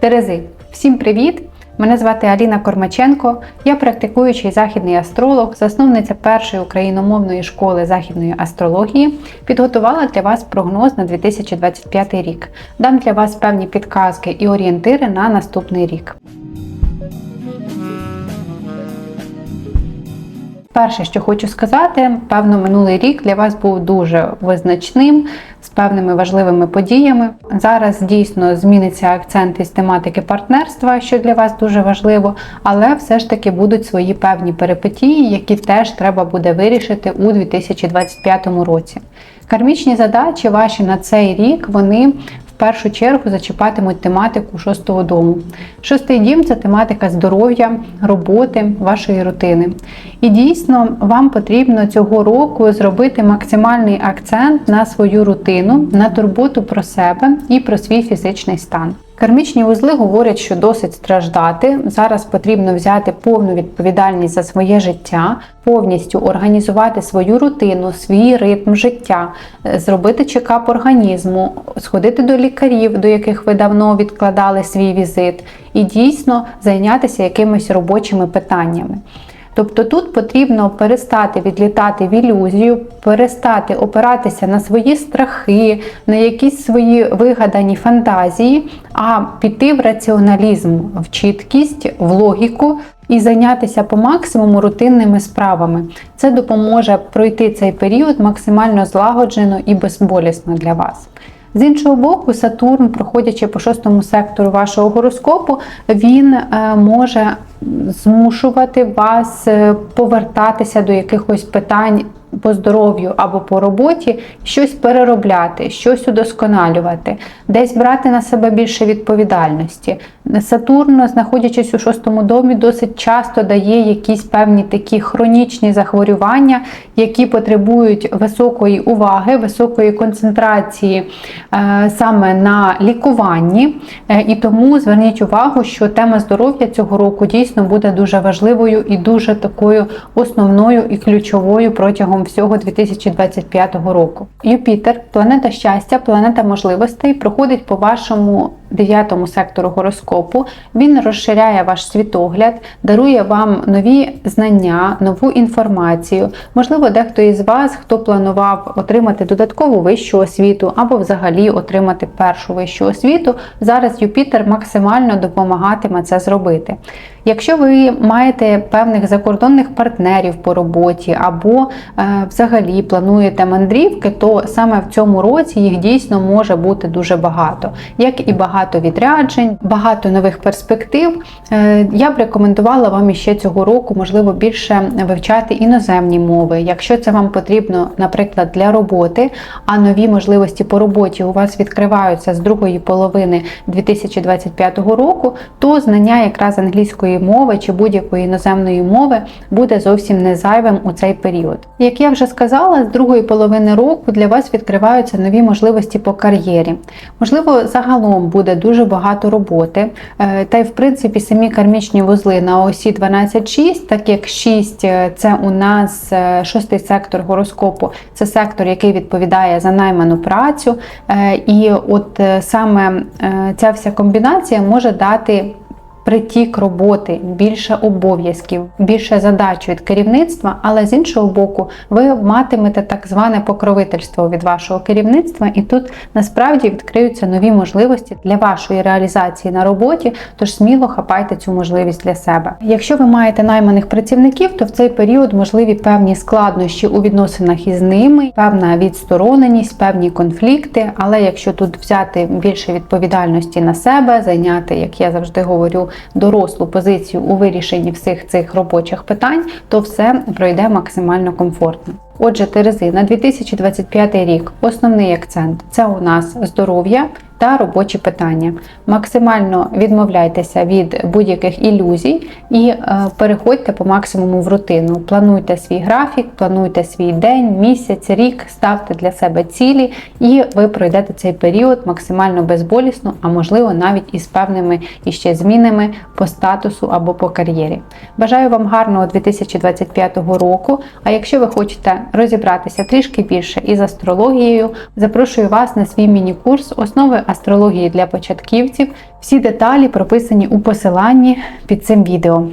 Терези, всім привіт! Мене звати Аліна Кормаченко. Я практикуючий західний астролог, засновниця першої україномовної школи західної астрології. Підготувала для вас прогноз на 2025 рік. Дам для вас певні підказки і орієнтири на наступний рік. Перше, що хочу сказати, певно, минулий рік для вас був дуже визначним певними важливими подіями. Зараз дійсно зміниться акцент із тематики партнерства, що для вас дуже важливо, але все ж таки будуть свої певні перипетії, які теж треба буде вирішити у 2025 році. Кармічні задачі ваші на цей рік вони першу чергу зачіпатимуть тематику шостого дому. Шостий дім це тематика здоров'я, роботи, вашої рутини. І дійсно вам потрібно цього року зробити максимальний акцент на свою рутину, на турботу про себе і про свій фізичний стан. Кармічні вузли говорять, що досить страждати. Зараз потрібно взяти повну відповідальність за своє життя, повністю організувати свою рутину, свій ритм життя, е, зробити чекап організму, сходити до лікарів, до яких ви давно відкладали свій візит, і дійсно зайнятися якимись робочими питаннями. Тобто тут потрібно перестати відлітати в ілюзію, перестати опиратися на свої страхи, на якісь свої вигадані фантазії, а піти в раціоналізм, в чіткість, в логіку і зайнятися по максимуму рутинними справами. Це допоможе пройти цей період максимально злагоджено і безболісно для вас. З іншого боку, Сатурн, проходячи по шостому сектору вашого гороскопу, він е, може змушувати вас е, повертатися до якихось питань по здоров'ю або по роботі, щось переробляти, щось удосконалювати, десь брати на себе більше відповідальності. Сатурн, знаходячись у шостому домі, досить часто дає якісь певні такі хронічні захворювання, які потребують високої уваги, високої концентрації е, саме на лікуванні. Е, і тому зверніть увагу, що тема здоров'я цього року дійсно буде дуже важливою і дуже такою основною і ключовою протягом всього 2025 року. Юпітер, планета щастя, планета можливостей, проходить по вашому дев'ятому сектору гороскопу. Він розширяє ваш світогляд, дарує вам нові знання, нову інформацію. Можливо, дехто із вас, хто планував отримати додаткову вищу освіту або взагалі отримати першу вищу освіту, зараз Юпітер максимально допомагатиме це зробити. Якщо ви маєте певних закордонних партнерів по роботі, або е, взагалі плануєте мандрівки, то саме в цьому році їх дійсно може бути дуже багато, як і багато відряджень, багато нових перспектив. Е, я б рекомендувала вам іще цього року, можливо, більше вивчати іноземні мови. Якщо це вам потрібно, наприклад, для роботи, а нові можливості по роботі у вас відкриваються з другої половини 2025 року, то знання якраз англійської мови чи будь-якої іноземної мови буде зовсім не зайвим у цей період. Як я вже сказала, з другої половини року для вас відкриваються нові можливості по кар'єрі. Можливо, загалом буде дуже багато роботи, е, та й в принципі самі кармічні вузли на осі 12-6, так як 6 е, це у нас е, шостий сектор гороскопу, це сектор, який відповідає за найману працю. І от саме ця вся комбінація може дати притік роботи, більше обов'язків, більше задач від керівництва, але з іншого боку, ви матимете так зване покровительство від вашого керівництва, і тут насправді відкриються нові можливості для вашої реалізації на роботі, тож сміло хапайте цю можливість для себе. Якщо ви маєте найманих працівників, то в цей період можливі певні складнощі у відносинах із ними, певна відстороненість, певні конфлікти. Але якщо тут взяти більше відповідальності на себе, зайняти, як я завжди говорю, дорослу позицію у вирішенні всіх цих робочих питань, то все пройде максимально комфортно. Отже, Терези, на 2025 рік основний акцент це у нас здоров'я та робочі питання. Максимально відмовляйтеся від будь-яких ілюзій і е, переходьте по максимуму в рутину. Плануйте свій графік, плануйте свій день, місяць, рік, ставте для себе цілі, і ви пройдете цей період максимально безболісно, а можливо навіть із певними іще змінами по статусу або по кар'єрі. Бажаю вам гарного 2025 року. А якщо ви хочете розібратися трішки більше із астрологією, запрошую вас на свій міні-курс Основи астрології для початківців. Всі деталі прописані у посиланні під цим відео.